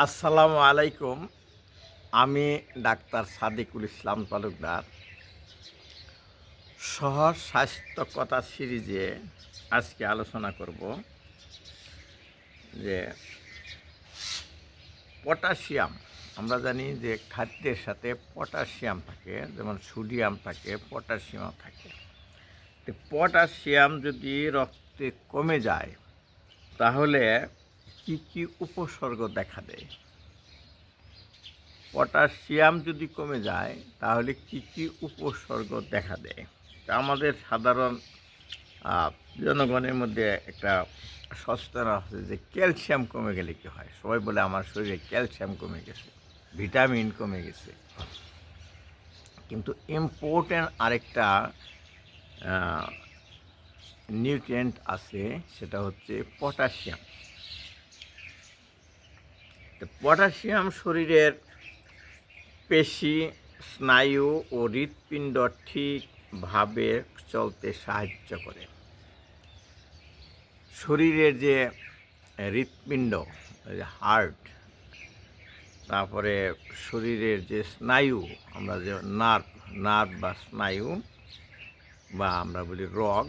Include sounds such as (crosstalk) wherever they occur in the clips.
আসসালামু আলাইকুম। আমি ডাক্তার সাদিকুল ইসলাম তালুকদার। সহজ স্বাস্থ্য কথা সিরিজে আজকে আলোচনা করব যে পটাশিয়াম, আমরা জানি যে খাদ্যের সাথে পটাশিয়াম থাকে, যেমন সোডিয়াম থাকে, পটাশিয়াম থাকে। তো পটাশিয়াম যদি রক্তে কমে যায়, তাহলে কি কি উপসর্গ দেখা দেয়? পটাশিয়াম যদি কমে যায়, তাহলে কি কি উপসর্গ দেখা দেয়? তা আমাদের সাধারণ জনগণের মধ্যে একটা সচেতন আছে যে ক্যালসিয়াম কমে গেলে কি হয়? সবাই বলে আমার শরীরে ক্যালসিয়াম কমে গেছে, ভিটামিন কমে গেছে। কিন্তু ইম্পর্ট্যান্ট আরেকটা নিউট্রিয়েন্ট আছে, সেটা হচ্ছে পটাশিয়াম। পটাশিয়াম শরীরের পেশি, স্নায়ু ও হৃৎপিণ্ড ঠিকভাবে চলতে সাহায্য করে। শরীরের যে হৃৎপিণ্ড হার্ট, তারপরে শরীরের যে স্নায়ু, আমরা যে নার্ভ নার্ভ বা স্নায়ু বা আমরা বলি রগ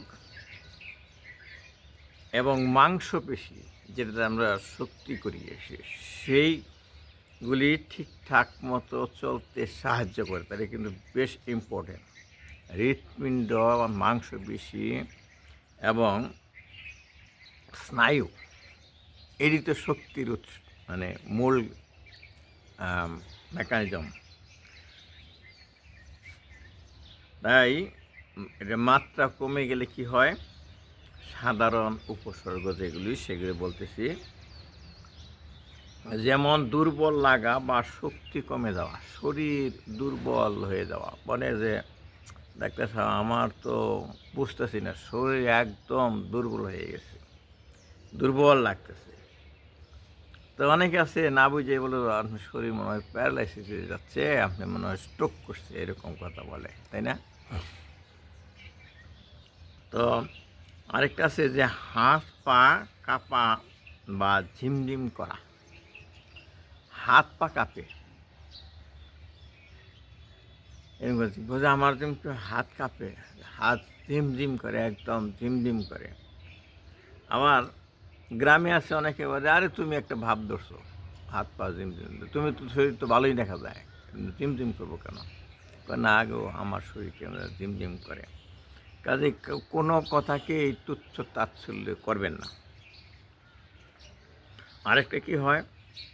এবং মাংসপেশি যেটাতে আমরা শক্তি করি সেইগুলি ঠিকঠাক মতো চলতে সাহায্য করে, তাহলে কিন্তু বেশ ইম্পর্টেন্ট হৃৎপিণ্ড, বা মাংসপেশি এবং স্নায়ু, এরই তো শক্তির উৎস মানে মূল মেকানিজম তাই এটা মাত্রা কমে গেলে কি হয়? সাধারণ উপসর্গ যেগুলি, সেগুলি বলতেছি। যেমন দুর্বল লাগা বা শক্তি কমে যাওয়া, শরীর দুর্বল হয়ে যাওয়া। মানে যে ডাক্তার সাহেব আমার তো বুঝতেছি না, শরীর একদম দুর্বল হয়ে গেছে, দুর্বল লাগতেছে। তো অনেকে আছে, না বুঝে বলে, আপনার শরীর মনে হয় প্যারালাইসিস হয়ে যাচ্ছে, আপনি মনে হয় স্ট্রোক করছে, এরকম কথা বলে, তাই না? তো আরেকটা আছে যে হাত পা কাঁপা বা ঝিমঝিম করা। হাত পা কাঁপে। এরকম বলছি, বোঝা আমার একটু হাত কাঁপে হাত ঝিমঝিম করে একদম ঝিমঝিম করে। আবার গ্রামে আছে অনেকে বলে আরে তুমি একটা ভাব ধরছো হাত পা ঝিমঝিম। তুমি তো শরীর তো ভালোই দেখা যায় কিন্তু ঝিমঝিম করব কেন? না গো আমার শরীর কেন ঝিমঝিম করে। কাজে কোনো কথাকে এই তুচ্ছ তাচ্ছল্য করবেন না। আরেকটা কি হয়?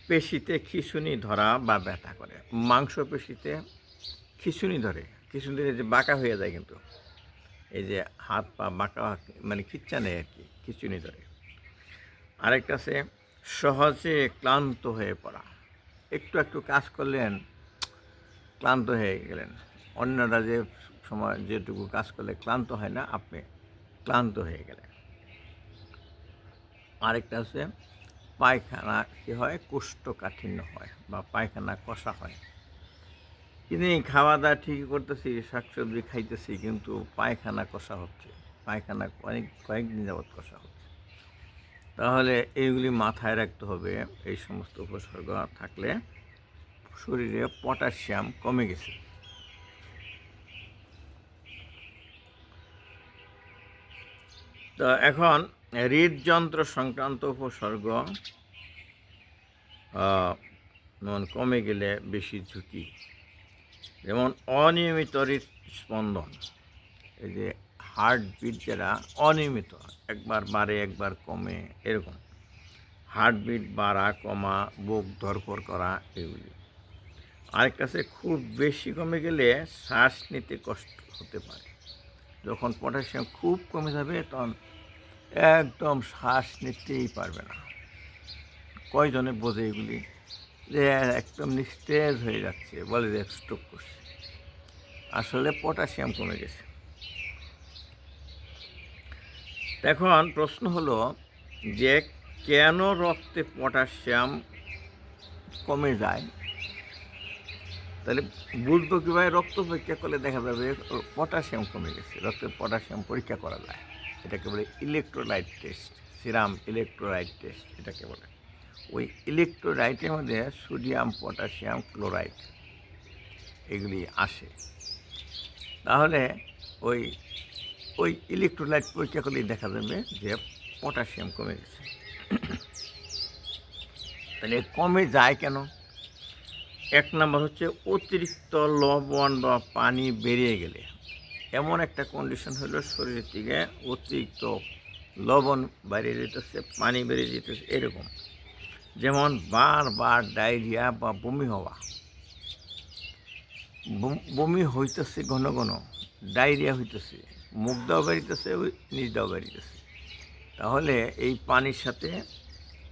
পেশিতে খিঁচুনি ধরা বা ব্যথা করে। মাংস পেশিতে খিঁচুনি ধরে। খিঁচুনি ধরে যে বাঁকা হয়ে যায় কিন্তু। এই যে হাত পা বাঁকা মানে খিচ্চা নেই আর কি, খিচুনি ধরে। আরেকটা আছে, সহজে ক্লান্ত হয়ে পড়া। একটু একটু কাজ করলেন, ক্লান্ত হয়ে গেলেন। অন্যরা যে সময় যেটুকু কাজ করলে ক্লান্ত হয় না, আপনি ক্লান্ত হয়ে গেলেন। আরেকটা আছে, পায়খানা কী হয়? কোষ্ঠকাঠিন্য হয় বা পায়খানা কষা হয়। কিন্তু খাওয়া দাওয়া ঠিকই করতেছি, শাকসবজি খাইতেছি, কিন্তু পায়খানা কষা হচ্ছে। পায়খানা অনেক, কয়েকদিন যাবৎ কষা হচ্ছে। তাহলে এইগুলি মাথায় রাখতে হবে, এই সমস্ত উপসর্গ থাকলে শরীরে পটাশিয়াম কমে গেছে। তো এখন হৃদযন্ত্র সংক্রান্ত উপসর্গ যেমন কমে গেলে বেশি ঝুঁকি, যেমন অনিয়মিত হৃদস্পন্দন, এই যে হার্টবিট যারা অনিয়মিত, একবার বাড়ে, একবার কমে, এরকম। হার্টবিট বাড়া, কমা, বুক ধরপড় করা, এগুলি। আরেকটা আছে, খুব বেশি কমে গেলে শ্বাস নিতে কষ্ট হতে পারে। যখন পটাশিয়াম খুব কমে যাবে, তখন একদম শ্বাস নিতেই পারবে না। কয়জনে বোঝে এগুলি? যে একদম নিস্তেজ হয়ে যাচ্ছে, বলে যে স্ট্রোক করছে। আসলে পটাশিয়াম কমে গেছে। এখন প্রশ্ন হলো যে কেন রক্তে পটাশিয়াম কমে যায়? তাহলে বুঝব কীভাবে রক্ত পরীক্ষা করলে দেখা যাবে পটাশিয়াম কমে গেছে, রক্তে পটাশিয়াম পরীক্ষা করা যায়। এটাকে বলে electrolyte test serum electrolyte test এটাকে বলে। ওই ইলেকট্রোলাইটের মধ্যে সোডিয়াম পটাশিয়াম ক্লোরাইড এগুলি আসে। তাহলে ওই ওই ইলেকট্রোলাইট পরীক্ষা করলেই দেখা যাবে যে পটাশিয়াম কমে গেছে। তাহলে কমে যায় কেন? এক নম্বর হচ্ছে অতিরিক্ত লবণ বা পানি বেরিয়ে গেলে এমন একটা কন্ডিশন হলো শরীরের থেকে অতিরিক্ত লবণ বেরিয়ে যেতেছে, পানি বেরিয়ে যেতেছে, এরকম। যেমন বারবার ডায়রিয়া বা বমি হওয়া। বম- হইতেছে ঘন ঘন, ডায়রিয়া হইতেছে, মুখ দাও ওই নিজ দাও বেরিতেছে। তাহলে এই পানির সাথে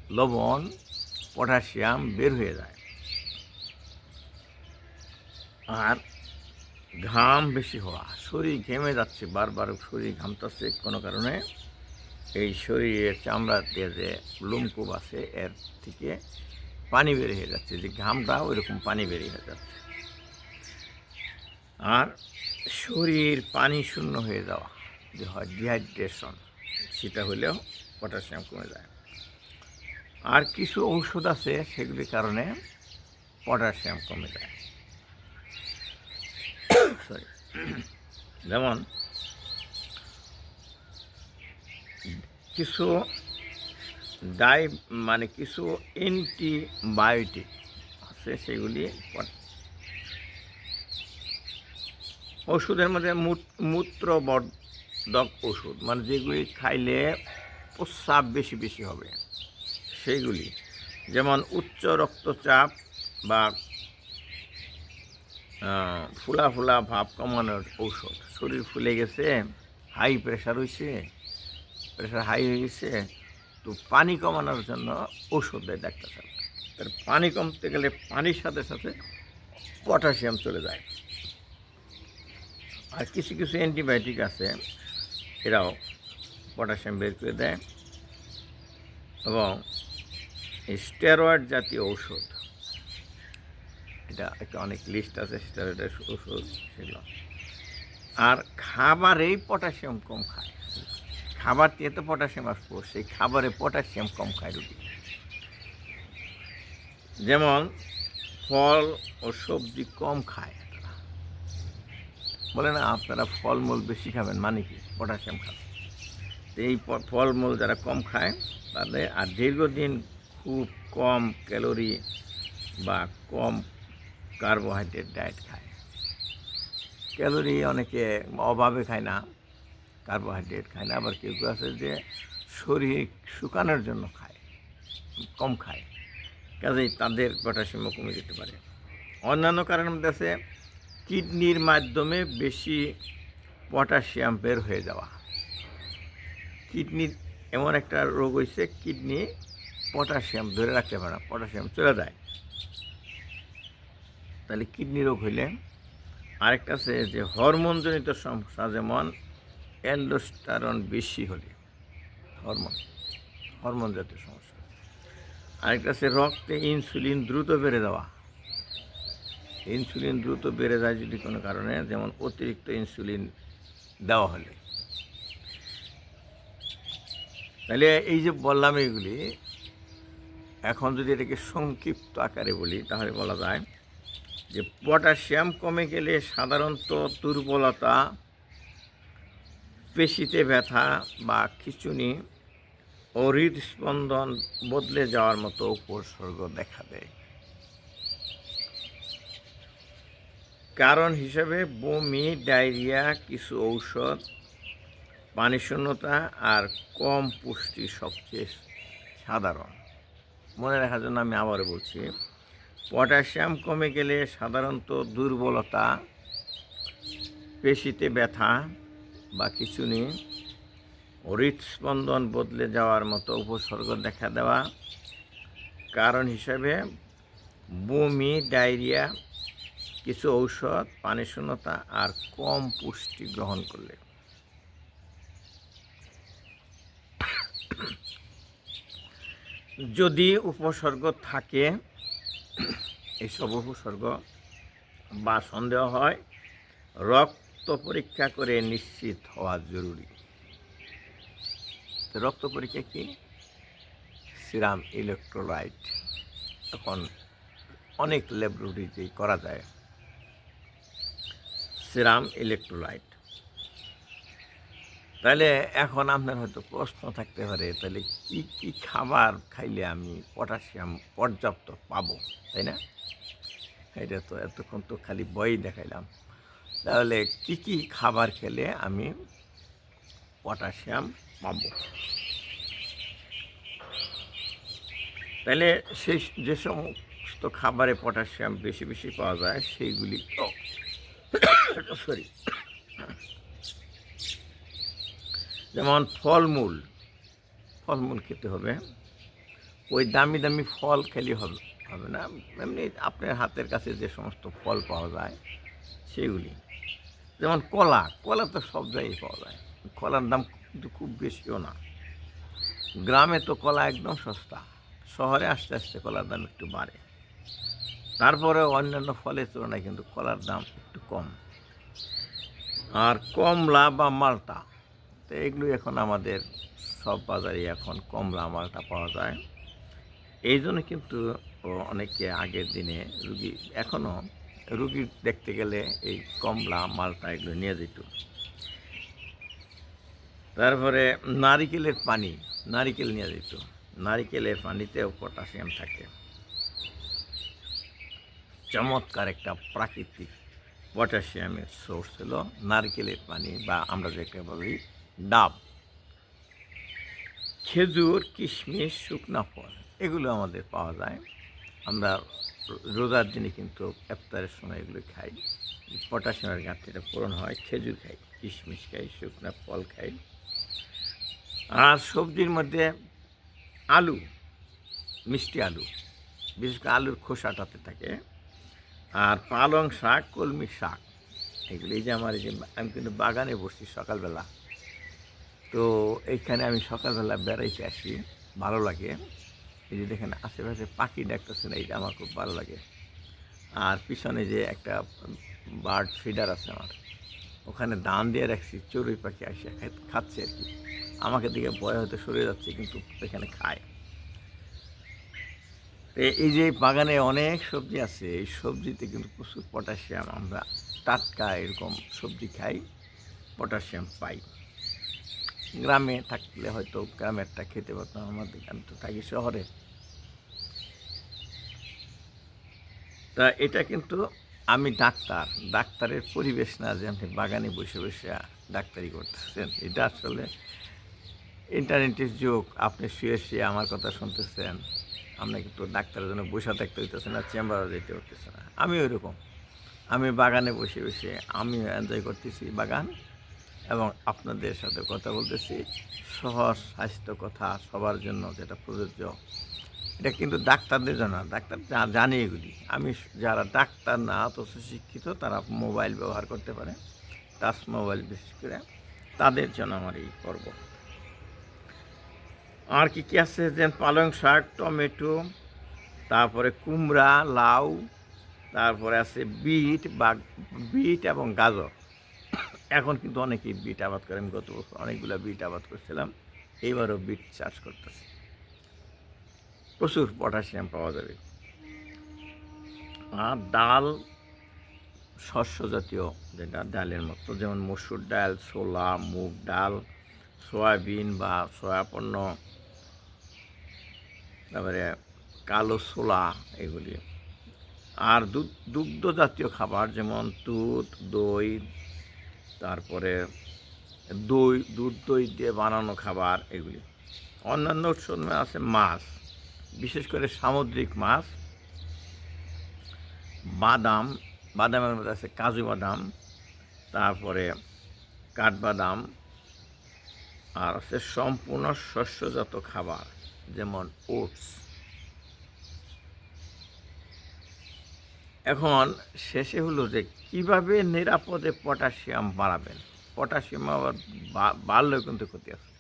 লবণ, পটাশিয়াম বের হয়ে যায়। আর ঘাম বেশি হওয়া, শরীর ঘেমে যাচ্ছে, বারবার শরীর ঘামতেছে কোনো কারণে। এই শরীরের চামড়া দিয়ে যে লোমকূপ আছে, এর থেকে পানি বের হয়ে যাচ্ছে, যে ঘামটা ওইরকম পানি বেরিয়ে হয়ে যাচ্ছে। আর শরীর পানি শূন্য হয়ে যাওয়া, যে হয় ডিহাইড্রেশন, সেটা হলেও পটাশিয়াম কমে যায়। আর কিছু ঔষধ আছে, সেগুলির কারণে পটাশিয়াম কমে যায়। সরি। যেমন, কিছু ডাই মানে কিছু অ্যান্টিবায়োটিক আছে, সেগুলি ওষুধের মধ্যে মূত- মূত্রবর্ধক ওষুধ মানে যেগুলি খাইলে প্রস্রাব বেশি বেশি হবে সেইগুলি যেমন উচ্চ রক্তচাপ বা ফুলা ফুলা ভাব কমানোর ঔষধ। শরীর ফুলে গেছে হাই প্রেশার হয়েছে প্রেশার হাই হয়ে গেছে, তো পানি কমানোর জন্য ঔষধ দেয় ডাক্তার সাহেব। পানি কমতে গেলে পানির সাথে সাথে পটাশিয়াম চলে যায়। আর কিছু কিছু অ্যান্টিবায়োটিক আছে, এরাও পটাশিয়াম বের করে দেয়। এবং স্টেরয়েড জাতীয় ঔষধ এটা একটা অনেক লিস্ট আছে স্টেরয়েডের ওষুধ সেগুলো। আর খাবারেই পটাশিয়াম কম খায়। খাবার দিয়ে তো পটাশিয়াম আসব, সেই খাবারে পটাশিয়াম কম খায় রুটি। যেমন ফল ও সবজি কম খায় বলে না, আপনারা ফলমূল বেশি খাবেন মানে কি? পটাশিয়াম খাবেন। এই ফলমূল যারা কম খায়, তাদের, আর দীর্ঘদিন খুব কম ক্যালোরি বা কম কার্বোহাইড্রেট ডায়েট খায়। ক্যালোরি অনেকে অভাবে খায় না কার্বোহাইড্রেট খায় না, আবার কেউ কেউ আছে যে শরীর শুকানোর জন্য খায়, কম খায়। কাজেই তাদের পটাশিয়ামও কমে যেতে পারে। অন্যান্য কারণের মধ্যে আছে কিডনির মাধ্যমে বেশি পটাশিয়াম বের হয়ে যাওয়া। কিডনির এমন একটা রোগ হয়েছে কিডনি পটাশিয়াম ধরে রাখতে পারে না পটাশিয়াম চলে যায়। তাহলে কিডনি রোগ হইলে আরেকটা আছে যে হরমোনজনিত সমস্যা, যেমন অ্যান্ডোস্টারন বেশি হলে, হরমোন হরমোন জাতীয় সমস্যা। আরেকটা আছে রক্তে ইনসুলিন দ্রুত বেড়ে যাওয়া। ইনসুলিন দ্রুত বেড়ে যায় যদি কোনো কারণে, যেমন অতিরিক্ত ইনসুলিন দেওয়া হলে। তাহলে এই যে বললাম এইগুলি, এখন যদি এটাকে সংক্ষিপ্ত আকারে বলি, তাহলে বলা যায় যে পটাশিয়াম কমে গেলে সাধারণত দুর্বলতা, পেশিতে ব্যথা বা খিচুনি ও হৃদস্পন্দন বদলে যাওয়ার মতো উপসর্গ দেখা দেয়। কারণ হিসেবে বমি, ডায়রিয়া, কিছু ঔষধ, পানি শূন্যতা আর কম পুষ্টি সবচেয়ে সাধারণ। মনে রাখার জন্য আমি আবার বলছি পটাশিয়াম কমে গেলে সাধারণত দুর্বলতা, পেশিতে ব্যথা বা খিচুনি হৃদস্পন্দন বদলে যাওয়ার মতো উপসর্গ দেখা দেওয়া। কারণ হিসাবে বমি, ডায়রিয়া, কিছু ঔষধ, পানি শূন্যতা আর কম পুষ্টি গ্রহণ করলে। যদি উপসর্গ থাকে এইসব উপসর্গ বা সন্দেহ হয়, রক্ত পরীক্ষা করে নিশ্চিত হওয়া জরুরি। রক্ত পরীক্ষা কি? Serum electrolyte. এখন অনেক ল্যাবরেটরিতেই করা যায়। Serum electrolyte. তাহলে এখন আপনার হয়তো প্রশ্ন থাকতে পারে, তাহলে কি কি খাবার খাইলে আমি পটাশিয়াম পর্যাপ্ত পাবো? তাই না? এটা তো এতক্ষণ তো খালি বই দেখাইলাম। তাহলে কি কি খাবার খেলে আমি পটাশিয়াম পাব? তাহলে সেই যে সমস্ত খাবারে পটাশিয়াম বেশি বেশি পাওয়া যায়, সেইগুলি (coughs) সরি যেমন ফলমূল ফলমূল খেতে হবে। ওই দামি দামি ফল খেলে হবে হবে না। এমনি আপনার হাতের কাছে যে সমস্ত ফল পাওয়া যায়, সেগুলি। যেমন কলা কলা তো সব জায়গায় পাওয়া যায়। কলার দাম কিন্তু খুব বেশিও না। গ্রামে তো কলা একদম সস্তা। শহরে আস্তে আস্তে কলার দাম একটু বাড়ে। তারপরে অন্যান্য ফলের তুলনায় কিন্তু কলার দাম একটু কম। আর কমলা বা মালটা তো এগুলো এখন আমাদের সব বাজারে এখন কমলা মালটা পাওয়া যায়। এই জন্য কিন্তু অনেকে আগের দিনে রুগী এখনও রুগী দেখতে গেলে এই কমলা মালটা এগুলো নিয়ে যেত। তারপরে নারিকেলের পানি, নারিকেল নিয়ে যেত। নারিকেলের পানিতেও পটাশিয়াম থাকে। চমৎকার একটা প্রাকৃতিক পটাশিয়ামের সোর্স হলো নারকেলের পানি বা আমরা যেটা বলি ডাব, খেজুর, কিশমিশ, শুকনা ফল, এগুলো আমাদের পাওয়া যায়। আমরা রোজার দিনে কিন্তু ইফতারের সময় এগুলো খাই। পটাশিয়ামের ঘাটতিটা পূরণ হয়, খেজুর খাই, কিশমিশ খাই, শুকনা ফল খাই। আর সবজির মধ্যে আলু, মিষ্টি আলু, বিশেষ করে আলুর খোসাটাতে থাকে। আর পালং শাক, কলমি শাক, এগুলো যে আমার এই যে আমি কিন্তু বাগানে বসছি সকালবেলা। তো এইখানে আমি সকালবেলা বেড়াইতে আসি, ভালো লাগে। এই যে দেখেন, আশেপাশে পাখি ডাকতেছে না, এইটা আমার খুব ভালো লাগে। আর পিছনে যে একটা বার্ড ফিডার আছে আমার, ওখানে দান দিয়ে রাখছি, চড়ুই পাখি আসে খাচ্ছে আর কি। আমাকে দিকে ভয় হয়তো সরে যাচ্ছে, কিন্তু এখানে খায়। এই যে বাগানে অনেক সবজি আছে, এই সবজিতে কিন্তু প্রচুর পটাশিয়াম আমরা টাটকা এরকম সবজি খাই, পটাশিয়াম পাই। গ্রামে থাকলে হয়তো গ্রামেরটা খেতে পারতাম, আমাদের আমি তো থাকি শহরে। তা এটা কিন্তু আমি ডাক্তার, ডাক্তারের পরিবেশ না যে আপনি বাগানে বসে বসে ডাক্তারি করতেছেন। এটা আসলে ইন্টারনেটের যুগ, আপনি শুয়ে শুয়ে আমার কথা শুনতেছেন আপনাকে কিন্তু ডাক্তারের জন্য বসে থাকতে হইতেছে না, চেম্বারে যেতে হতেছে না। আমি ওইরকম আমি বাগানে বসে বসে আমি এনজয় করতেছি বাগান। এবং আপনাদের সাথে কথা বলতেছি। সহজ, স্বাস্থ্য কথা সবার জন্য যেটা প্রযোজ্য। এটা কিন্তু ডাক্তারদের জন্য ডাক্তার জানে এগুলি। আমি যারা ডাক্তার না, অথচ শিক্ষিত, তারা মোবাইল ব্যবহার করতে পারে। টাচ মোবাইল বিশেষ করে। তাদের জন্য আমার এই পর্ব। আর কি কী আছে? যেন পালং শাক, টমেটো, তারপরে কুমড়া, লাউ, তারপরে আছে বিট বা বিট এবং গাজর। এখন কিন্তু অনেকেই বিট আবাদ করে আমি গত বছর অনেকগুলো বিট আবাদ করছিলাম, এইবারও বিট চাষ করতেছি। প্রচুর পটাশিয়াম পাওয়া যাবে। আর ডাল, শস্য জাতীয় যেটা ডালের মতো, যেমন মসুর ডাল, ছোলা, মুগ ডাল, সয়াবিন বা সয়াপন্ন তারপরে কালো ছোলা এগুলি। আর দুগ্ধ জাতীয় খাবার যেমন দুধ দই তারপরে দই, দুধ দই দিয়ে বানানো খাবার এগুলি। অন্যান্য উৎসব আছে মাছ, বিশেষ করে সামুদ্রিক মাছ। বাদাম, বাদামের মধ্যে আছে কাজু বাদাম, তারপরে কাঠবাদাম, আর আছে সম্পূর্ণ শস্যজাত খাবার, যেমন ওটস। এখন শেষে হলো যে কীভাবে নিরাপদে পটাশিয়াম বাড়াবেন? পটাশিয়াম আবার বাড়লেও কিন্তু ক্ষতি আছে।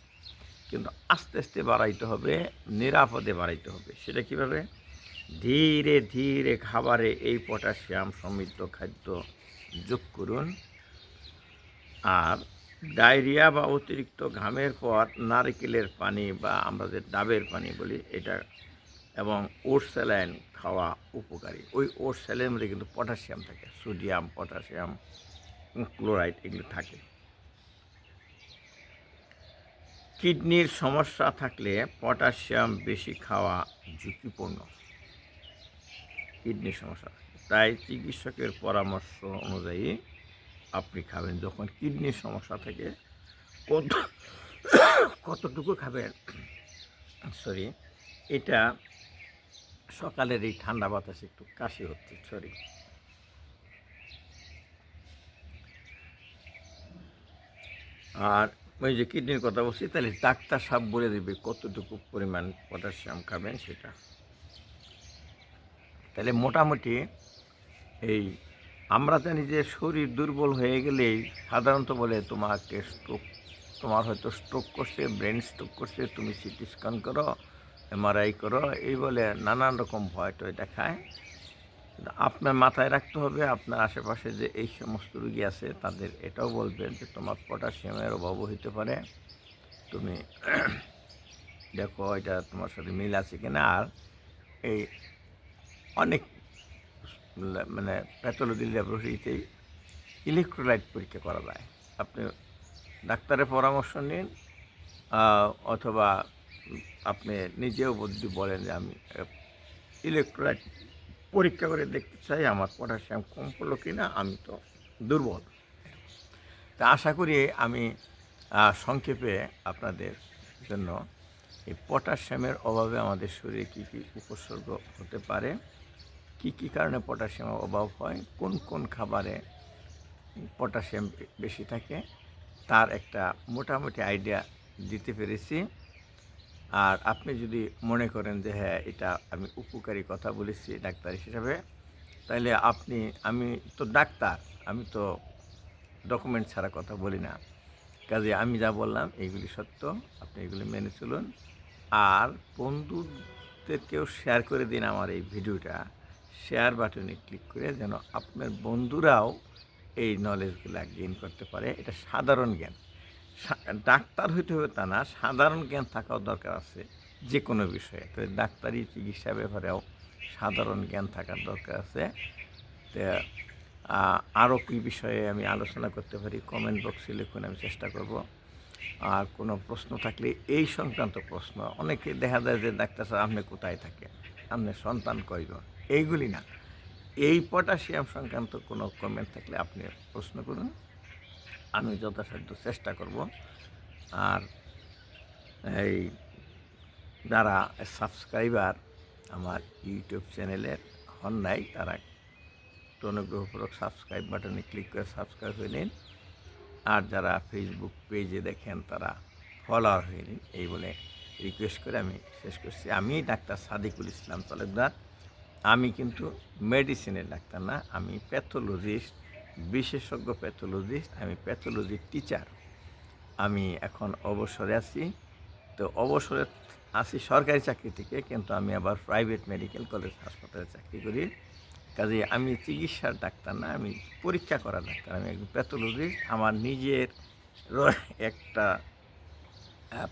কিন্তু আস্তে আস্তে বাড়াইতে হবে, নিরাপদে বাড়াইতে হবে। সেটা কীভাবে? ধীরে ধীরে খাবারে এই পটাশিয়াম সমৃদ্ধ খাদ্য যোগ করুন। আর ডায়রিয়া বা অতিরিক্ত ঘামের পর নারকেলের পানি বা আমরা যে ডাবের পানি বলি, এটা এবং ওট স্যালাইন খাওয়া উপকারী। ওই ওট স্যালাইনের মধ্যে কিন্তু পটাশিয়াম থাকে, সোডিয়াম, পটাশিয়াম ক্লোরাইড এগুলো থাকে। কিডনির সমস্যা থাকলে পটাশিয়াম বেশি খাওয়া ঝুঁকিপূর্ণ। কিডনির সমস্যা। তাই চিকিৎসকের পরামর্শ অনুযায়ী আপনি খাবেন। যখন কিডনির সমস্যা থাকে, কত কতটুকু খাবেন? সরি, এটা সকালের এই ঠান্ডা বাতাসে একটু কাশি হচ্ছে সরি আর ওই যে কিডনির কথা বলছি, তাহলে ডাক্তার সাহেব বলে দেবে কতটুকু পরিমাণ পটাশিয়াম খাবেন সেটা। তাহলে মোটামুটি এই আমরা জানি যে শরীর দুর্বল হয়ে গেলেই সাধারণত বলে তোমাকে স্ট্রোক তোমার হয়তো স্ট্রোক করছে ব্রেন স্ট্রোক করছে, তুমি সিটি স্ক্যান করো এমআরআই করো, এই বলে নানান রকম ভয় টয় দেখায়। আপনার মাথায় রাখতে হবে, আপনার আশেপাশে যে এই সমস্ত রুগী আছে, তাদের এটাও বলবেন যে তোমার পটাশিয়ামের অভাবও হতে পারে। তুমি দেখো, এটা তোমার সাথে মিল আছে কিনা। আর এই অনেক মানে প্যাথোলজি ল্যাবরেটরিতেই ইলেকট্রোলাইট পরীক্ষা করা যায়। আপনি ডাক্তারের পরামর্শ নিন অথবা আপনি নিজেও যদি বলেন যে আমি ইলেকট্রোলাইট পরীক্ষা করে দেখতে চাই, আমার পটাশিয়াম কম পড়ল কি না আমি তো দুর্বল। তা আশা করি আমি সংক্ষেপে আপনাদের জন্য এই পটাশিয়ামের অভাবে আমাদের শরীরে কী কী উপসর্গ হতে পারে, কী কী কারণে পটাশিয়ামের অভাব হয়, কোন কোন খাবারে পটাশিয়াম বেশি থাকে, তার একটা মোটামুটি আইডিয়া দিতে পেরেছি। আর আপনি যদি মনে করেন যে হ্যাঁ এটা আমি উপকারী কথা বলেছি ডাক্তার হিসাবে তাহলে আপনি, আমি তো ডাক্তার, আমি তো ডকুমেন্ট ছাড়া কথা বলি না। কাজে আমি যা বললাম, এইগুলি সত্য, আপনি এগুলি মেনে চলুন। আর বন্ধুদেরকেও শেয়ার করে দিন আমার এই ভিডিওটা। শেয়ার বাটনে ক্লিক করে যেন আপনার বন্ধুরাও এই নলেজগুলো গেইন করতে পারে। এটা সাধারণ জ্ঞান। ডাক্তার হইতে হবে তা না, সাধারণ জ্ঞান থাকাও দরকার আছে যে কোনো বিষয়ে। তো ডাক্তারি চিকিৎসা ব্যাপারেও সাধারণ জ্ঞান থাকার দরকার আছে। তো আরও কী বিষয়ে আমি আলোচনা করতে পারি কমেন্ট বক্সে লিখুন, আমি চেষ্টা করব। আর কোনো প্রশ্ন থাকলে এই সংক্রান্ত প্রশ্ন, অনেকে দেখা যায় যে, ডাক্তার সাহেব আপনি কোথায় থাকেন? আপনার সন্তান কয়জন? এইগুলি না। এই পটাশিয়াম সংক্রান্ত কোনো কমেন্ট থাকলে আপনি প্রশ্ন করুন। আমি যথাসাধ্য চেষ্টা করব। আর এই যারা সাবস্ক্রাইবার আমার ইউটিউব চ্যানেলের হন নাই, তারা একটু অনুগ্রহপূর্বক সাবস্ক্রাইব বাটনে ক্লিক করে সাবস্ক্রাইব হয়ে নিন। আর যারা ফেসবুক পেজে দেখেন, তারা ফলোয়ার হয়ে নিন। এই বলে রিকোয়েস্ট করে আমি শেষ করছি। আমি ডাক্তার সাদিকুল ইসলাম তালুকদার। আমি কিন্তু মেডিসিনের ডাক্তার না, আমি প্যাথোলজিস্ট বিশেষজ্ঞ প্যাথোলজিস্ট, আমি প্যাথোলজির টিচার আমি এখন অবসরে আছি। তো অবসরে আছি সরকারি চাকরি থেকে, কিন্তু আমি আবার প্রাইভেট মেডিকেল কলেজ হাসপাতালে চাকরি করি। কাজে আমি চিকিৎসার ডাক্তার না, আমি পরীক্ষা করা ডাক্তার। আমি একজন প্যাথোলজিস্ট। আমার নিজের একটা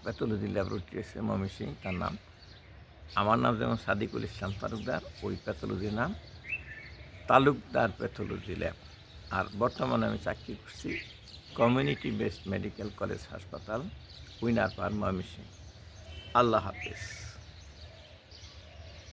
প্যাথোলজি ল্যাবরেটরি আছে সিং, তার নাম। আমার নাম যেমন সাদিকুল ইসলাম তালুকদার, ওই প্যাথোলজির নাম। তালুকদার প্যাথোলজি ল্যাব আর বর্তমানে আমি চাকরি করছি কমিউনিটি বেসড মেডিকেল কলেজ হাসপাতাল, উইনার পার ময়মনসিং আল্লাহ হাফিজ।